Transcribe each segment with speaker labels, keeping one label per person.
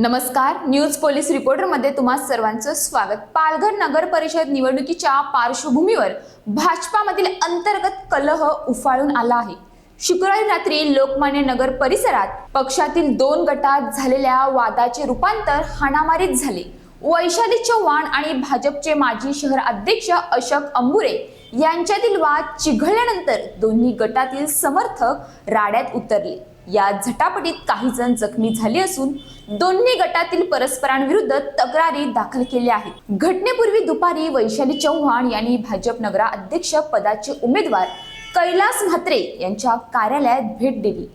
Speaker 1: नमस्कार. News police रिपोर्टरमध्ये तुम्हा सर्वांचं स्वागत. पालघर नगर परिषद निवडणुकीच्या पार्श्वभूमीवर भाजपामधील अंतर्गत कलह उफाळून आला आहे. शुक्रवारी रात्री लोकमान्य नगर परिसरात पक्षातील दोन गटात झालेल्या वादाचे रूपांतर हाणामारीत झाले. वैशाली चव्हाण आणि भाजपचे माजी शहर अध्यक्ष अशोक अंबुरे यांच्यातील वाद चिघळल्यानंतर दोन्ही गटातील समर्थक राड्यात उतरले. या झटापटीत काही जण जखमी झाले असून दोन्ही गटातील परस्परांविरुद्ध तक्रारी दाखल केल्या आहेत. घटनेपूर्वी दुपारी वैशाली चव्हाण यांनी भाजप नगरा अध्यक्ष पदाचे उमेदवार कैलास म्हात्रे यांच्या कार्यालयात भेट दिली.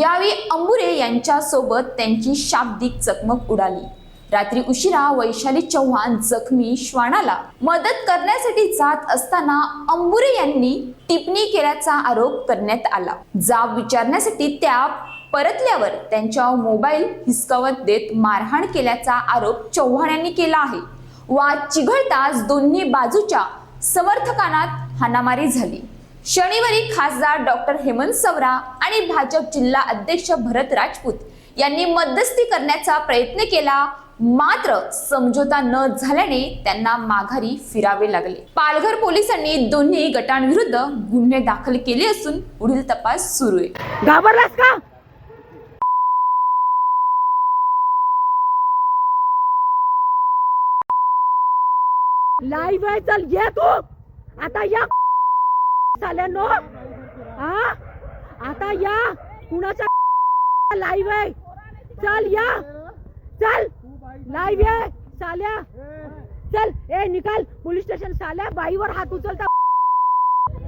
Speaker 1: यावेळी अंबुरे यांच्यासोबत त्यांची शाब्दिक चकमक उडाली. रात्री उशिरा वैशाली चव्हाण जखमी श्वानाला मदत करण्यासाठी जात असताना अंबुरे यांनी टिप्पणी केल्याचा आरोप करण्यात आला. जाब विचारण्यासाठी त्या परतल्यावर त्यांच्या मोबाईल हिसकावत देत मारहाण केल्याचा आरोप चव्हाण यांनी केला आहे. वाद चिघळताच दोन्ही बाजूच्या समर्थकांना हाणामारी झाली. शनिवारी खासदार डॉक्टर हेमंत सवरा आणि भाजप जिल्हा अध्यक्ष भरत राजपूत यांनी मध्यस्थी करण्याचा प्रयत्न केला. मात्र समझोता न झाल्याने त्यांना माघारी फिरावे लागले. पालघर पोलिसांनी दोन्ही गटांविरुद्ध गुन्हे दाखल केले असून पुढील तपास सुरू आहे.
Speaker 2: घाबरलास का? लाईव्ह आहे चल ये तू. आता या साल्यानो हा? आता या. कुणाचा लाईव्ह आहे? चल या. चल. लाईव्ह आहे साल्या. चल ए निकाल. Police station साल्या. बाईवर हात उचलता.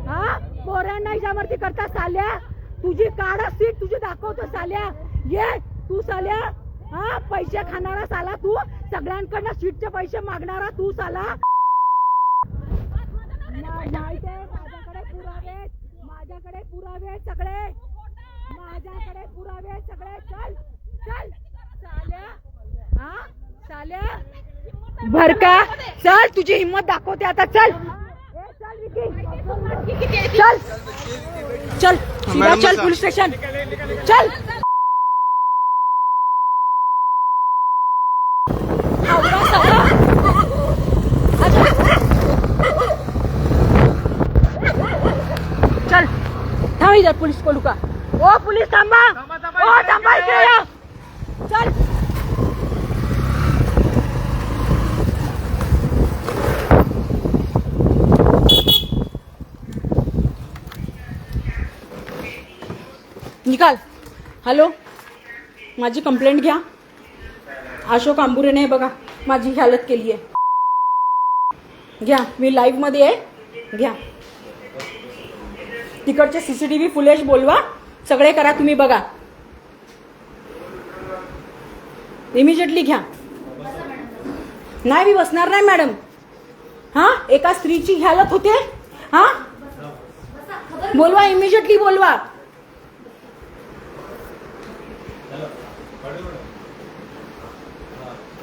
Speaker 2: हा? पोरांना हिच्यावरती करता साल्या. तुझी काढा सीट तुझी दाखवतो साल्या. ये तू साल्या. हा? पैसे खाणारा साला तू. सगळ्यांकडनं सीटचे पैसे मागणारा तू साला. माझ्याकडे पुरावे माझ्याकडे पुरावे सगळे. माझ्याकडे पुरावे सगळे. चल चल. साल्या. हा? भर का? चल तुझी हिंमत दाखवते आता चल. चल चल. चल सीधा चल पोलीस स्टेशन. चल. चल थांब इधर पोलीस बोलू का. ओ पोलीस थांबा. ओ थांबा इकडे निकाल. हॅलो? माझी कंप्लेंट घ्या. अशोक आंबुरेने बघा माझी हालत केली आहे. घ्या मी लाईव्हमध्ये आहे. घ्या. तिकडचे सी सी टी व्ही फुलेश बोलवा सगळे करा तुम्ही बघा. इमिजिएटली घ्या. नाही मी बसणार नाही मॅडम हा? एका स्त्रीची हालत होते? हा? बोलवा इमिजिएटली बोलवा.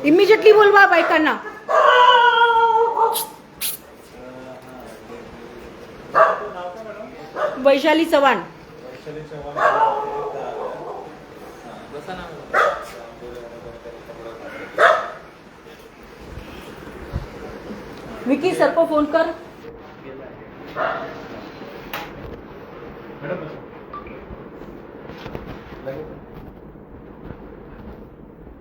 Speaker 2: इमिजिएटली बोलवा बायकांना वैशाली चव्हाण. विकी सरको फोन कर.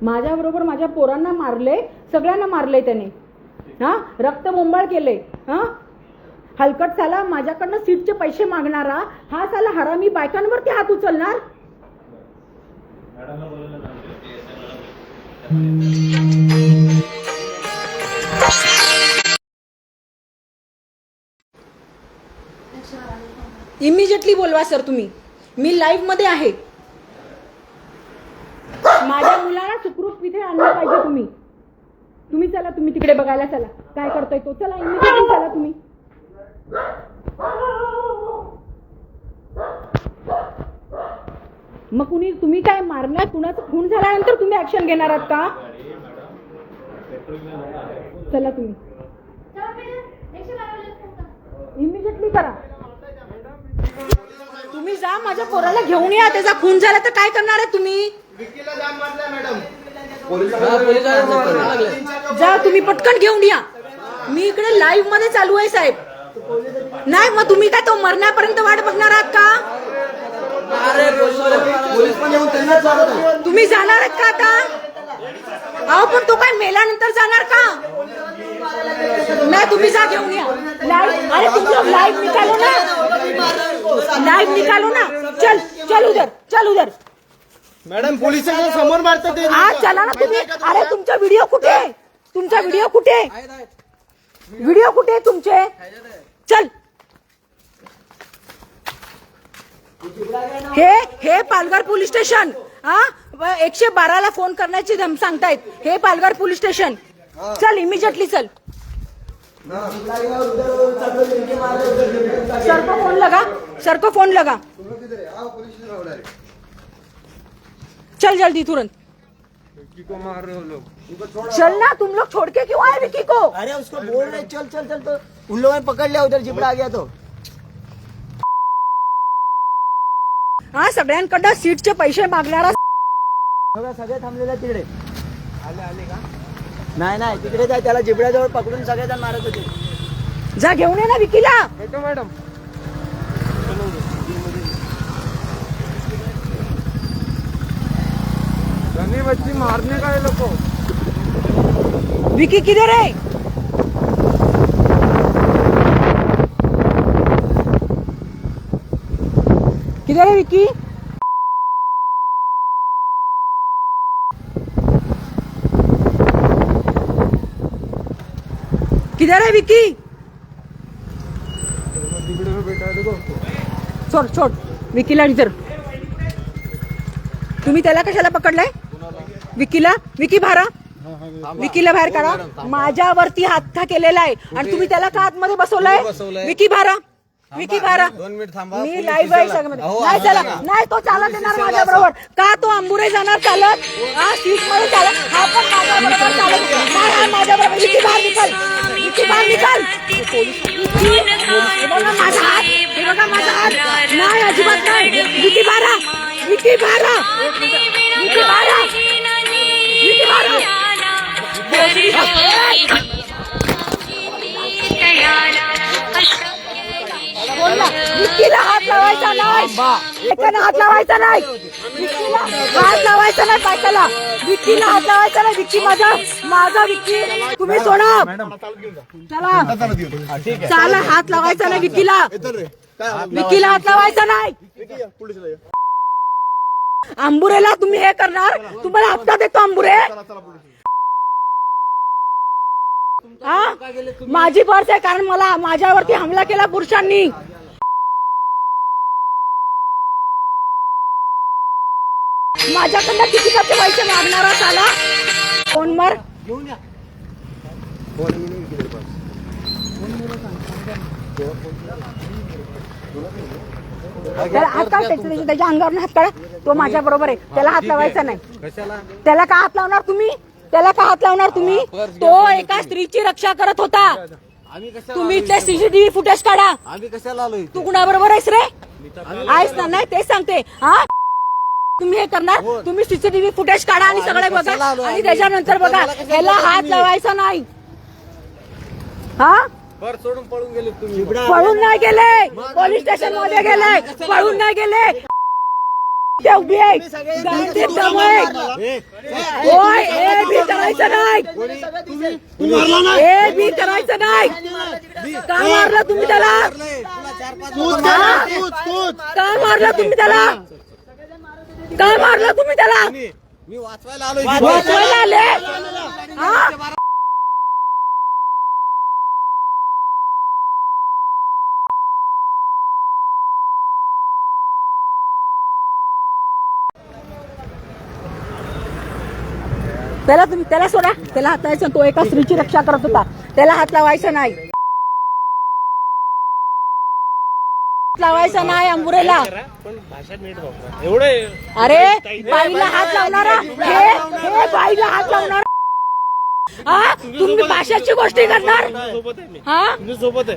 Speaker 2: माझ्याबरोबर माझ्या पोरांना मारले सगळ्यांना मारले त्याने. हा? रक्त मुंबाळ केले. हा? हलकट साला माझ्याकडनं सीटचे पैसे मागणारा हा साला हरामी बायकांवरती हात उचलणार? इमिजिएटली बोलवा सर तुम्ही. मी लाईव्हमध्ये आहे. माझ्या मुलाला सुखरूप इथे आणलं पाहिजे तुम्ही. तुम्ही चला तुम्ही तिकडे बघायला चला. काय करतोय तो? चला इमिजिएटली चला तुम्ही. मग कुणी तुम्ही काय मारणार? कुणाचा खून झाल्यानंतर तुम्ही ऍक्शन घेणार आहात का? चला तुम्ही. इमिजिएटली करा. तुम्ही जा माझ्या पोराला घेऊन या. त्याचा खून झाला तर काय करणार आहे तुम्ही?
Speaker 3: जाम मॅडम.
Speaker 2: जा तुम्ही पटकन घेऊन या. मी इकडे लाईव्हमध्ये चालू आहे साहेब. नाही मग तुम्ही काय तो मरण्यापर्यंत वाट बघणार आहात का? तुम्ही जाणार आहेत का आता? अहो पण तो काय मेल्यानंतर जाणार का? नाही तुम्ही जा घेऊन या. लाईव्ह अरे तुम लाईव्ह निकालो ना. लाईव्ह निकालो ना. चल चल उधर चल उधर.
Speaker 3: मॅडम पोलिसांच्या समोर मारतात ते
Speaker 2: आज चला ना तुम्ही. अरे तुमचा व्हिडिओ कुठे? आहे? तुमचा व्हिडिओ कुठे? आहे? व्हिडिओ कुठे आहे तुमचे? चल. हे हे पालघर पोलीस स्टेशन. हा? एकशे बाराला फोन करण्याची धम सांगतायत. हे पालघर पोलीस स्टेशन. चल इमिजिएटली चल. सर को फोन लगा. सर को फोन लगा चल जल्दी तुरंत। चल ना तुम लोग छोड़ के क्यों आए विकी को?
Speaker 3: अरे उसको बोल रहे चल चल चल तो उन लोगों ने पकड़ लिया उधर जिबड़ा आ गया तो।
Speaker 2: हा सगळ्यांकडनं सीटचे पैसे मागणारा
Speaker 3: सगळं सगळे थांबलेले आहेत तिकडे. आले आले का नाही नाही तिकडेच आहे त्याला जिबड्याजवळ पकडून सगळेजण मारत होते.
Speaker 2: जा घेऊन ये ना विकीला
Speaker 3: मॅडम.
Speaker 4: बच्ची मारने का ये लोग
Speaker 2: विकी किधर है? किधर है विकी? किधर है विकी? सोड सोड विकीला इधर. तुम्ही त्याला कशाला पकडलाय? विकीला विकी भारा. विकीला बाहेर काढा. माझ्यावरती हात केलेला आहे. आणि तुम्ही त्याला का आतमध्ये बसवलाय? विकी भारा. विकी भारा.
Speaker 4: दोन मिनिट थांबा.
Speaker 2: मी लाईव्ह आहे सगळ्यामध्ये. नाही चला नाही तो चालत येणार माझ्या बरोबर का तो आंबुरे जाणार चालत? हा सीटमध्ये चालत. हा पण माझ्या बरोबर चालत. नाही माझ्या बरोबर विकी बाहेर निकाल. विकी बाहेर निकाल. बघा माझा हात. हे बघा माझा हात. नाही अजिबात नाही. विकी बारा विकी बारा विकी बारा विकी हात लावायचा नाही. एकाने हात लावायचा नाही. विकीला हात लावायचा नाही. पायथ्याला विकीला हात लावायचा नाही. विक्की माझा माझा विक्की तुम्ही सोडा चला चला हात लावायचा नाही. विकीला विकीला हात लावायचा नाही. आंबुरेला तुम्ही हे करणार? तुम्हाला हप्ता देतो आंबुरे. हा माझी पर्स आहे कारण मला माझ्यावरती हमला केला पुरुषांनी. माझ्याकडनं तिकिटाचे पैसे मागणारा झाला फोन मार त्याला हात काढ त्याच्या त्याच्या अंगावर हात काढा. तो माझ्या बरोबर आहे. त्याला हात लावायचा नाही. त्याला का हात लावणार तुम्ही? त्याला का हात लावणार तुम्ही? तो एका स्त्रीची रक्षा करत होता. तुम्ही ते सीसीटीव्ही फुटेज काढा.
Speaker 4: आम्ही कशाला आलोय
Speaker 2: तू कुणाबरोबर आहेस रे? आहेस ना? नाही तेच सांगते. हा? तुम्ही हे करणार? तुम्ही सीसीटीव्ही फुटेज काढा आणि सगळे बघा. आणि त्याच्यानंतर बघा याला हात लावायचा नाही. हा?
Speaker 4: सोडून पळून गेले तुम्ही.
Speaker 3: जिबडा
Speaker 2: पळून नाही गेले. पोलीस स्टेशनमध्ये गेले. पळून नाही गेले. ते उभी आहे. गांधीत दम आहे. होय ए बी करायचं नाही. ए बी करायचं नाही. का मारलं तुम्ही त्याला? का मारलं तुम्ही त्याला? का मारलं तुम्ही त्याला?
Speaker 4: मी वाचवायला आलोय.
Speaker 2: वाचवायला आले? त्याला तुम्ही त्याला सोडा. त्याला हात लावायचं तो एका स्त्रीची रक्षा करत होता. त्याला हात लावायचा नाही. लावायचा नाही अंबुरेला.
Speaker 4: एवढे
Speaker 2: अरे बाईला हात लावणारा. हे बाईला हात लावणार. हा? तुम्ही भाषाची गोष्टी करणार? हा?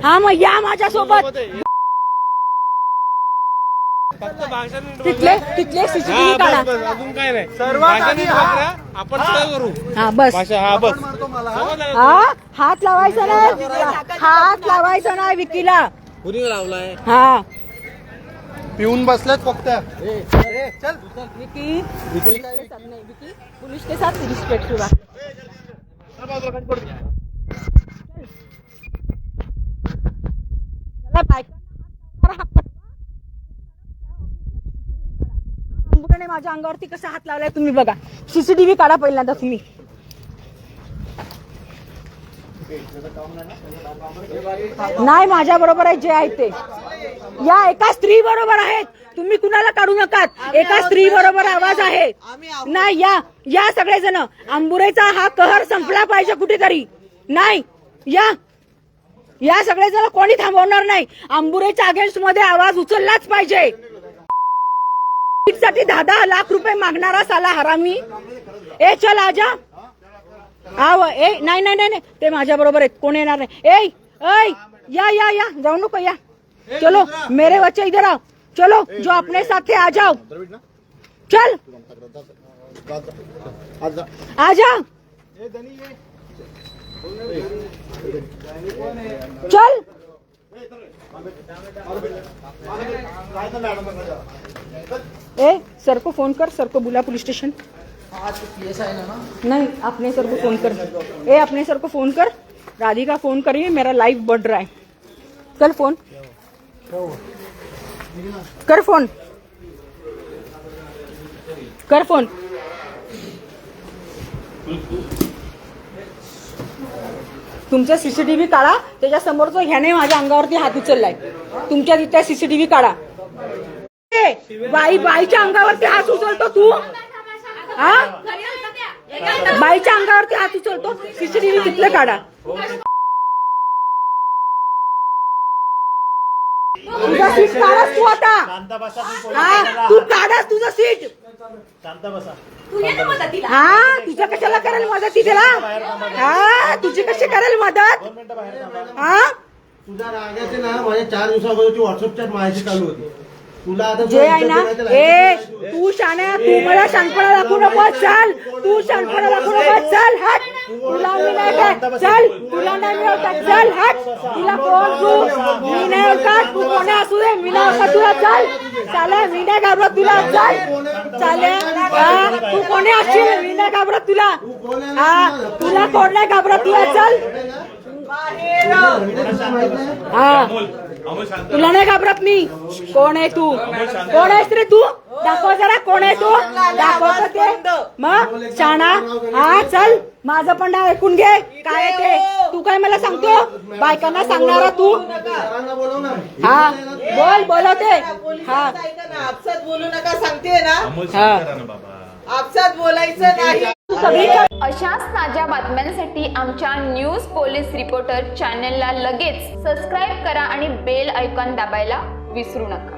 Speaker 2: हा मग या माझ्या सोबत तिथले. तिथले सीसीटीव्ही काढा.
Speaker 4: अजून काय नाही. आपण करू.
Speaker 2: हा बस.
Speaker 4: भाषा हा बस. ना?
Speaker 2: हा? हात लावायचा नाही. हात लावायचा नाही विकीला.
Speaker 4: कुणी लावलाय?
Speaker 2: हा.
Speaker 5: पिऊन बसल्यात फक्त.
Speaker 2: विकी पुलिस के साथ रिस्पेक्ट हुआ चला, हात लावा, अंबुकाने माझ्या अंगावरती कसा हात लावलाय तुम्ही बघा. सीसीटीव्ही काढा पहिल्यांदा तुम्ही. नाही माझ्या बरोबर आहे जे आहे ते. या एका स्त्री बरोबर आहेत. तुम्ही कुणाला काढू नकात. एका स्त्री बरोबर आवाज आहे. नाही या या सगळेजण. अंबुरेचा हा कहर संपला पाहिजे कुठेतरी. नाही या. या सगळेजण कोणी थांबवणार नाही. अंबुरेच्या अगेन्स्टमध्ये आवाज उचललाच पाहिजे. साठी लाख रुपये साला हरामी ए, चल आजा. आव, ए, नाही नाही नाही नाही. ते या या या. जाऊ नको, या. चलो, मेरे बच्चे इधर आओ. चलो, जो अपने साथ आ जाओ. चल. आ जाओ चल. ए, सर को फ़ोन कर, सर को बुला पुलिस स्टेशन। नहीं, अपने सर को फ़ोन कर। ए, अपने सर को फ़ोन कर। राधिका फ़ोन करिए मेरा लाइव बढ़ रहा है। कर फ़ोन। कर फ़ोन। कर फ़ोन। तुमचा सीसीटीव्ही काढा त्याच्या समोरचं ह्याने माझ्या अंगावरती हात उचललाय. तुमच्या तिथे सीसीटीव्ही काढा. बाई बाईच्या अंगावरती हात उचलतो तू? हा? बाईच्या अंगावरती हात उचलतो? सीसीटीव्ही तिथलं काढा. तुझा सीट काढास तू आता. हा? तू काढास तुझं सीट. हा तुझं कशाला करेल मदत ती त्याला हा तुझी कशी करेल मदत? हा?
Speaker 5: तुझ्या रागाचे ना माझ्या चार दिवसाअगोदरची व्हॉट्सअप चॅट माझ्याशी चालू होती. तुला आता
Speaker 2: जे आहे ना ए तू शाण्या तू मला शानपणा दाखवू नको चल. तू शानपणा दाखवू नको चल हट. तुला मी नाही काय चल. तुला नाही मी ओळखत चल हट. तुला कोण तू. मी नाही ओळखत तू कोणी असू दे मी नाही ओळखत तुला चल. चाले मी नाही घाबरत तुला चल. चालेल हा? तू कोणी असशील मी नाही घाबरत तुला? हा? तुला कोण नाही घाबरत? तुला चल. हा. तुला नाही घाबरत मी? कोण आहे तू? कोण आहेस रे तू? दाखव जरा कोण आहे तू? दाखव ते. मग शाणा. हा चल. माझं पण नाव ऐकून घे. काय ते? तू काय मला सांगतो? बायकांना सांगणारा तू? हा. बोल बोलवते हा
Speaker 6: आपसात बोलू नका सांगते ना
Speaker 2: हा.
Speaker 6: आपसात बोलायचं नाही.
Speaker 2: तू सगळीकडे
Speaker 1: अशाच ताज्या बातम्यांसाठी आमच्या न्यूज पोलीस रिपोर्टर चॅनेलला लगेच सबस्क्राईब करा आणि बेल ऐकॉन दाबायला विसरू नका.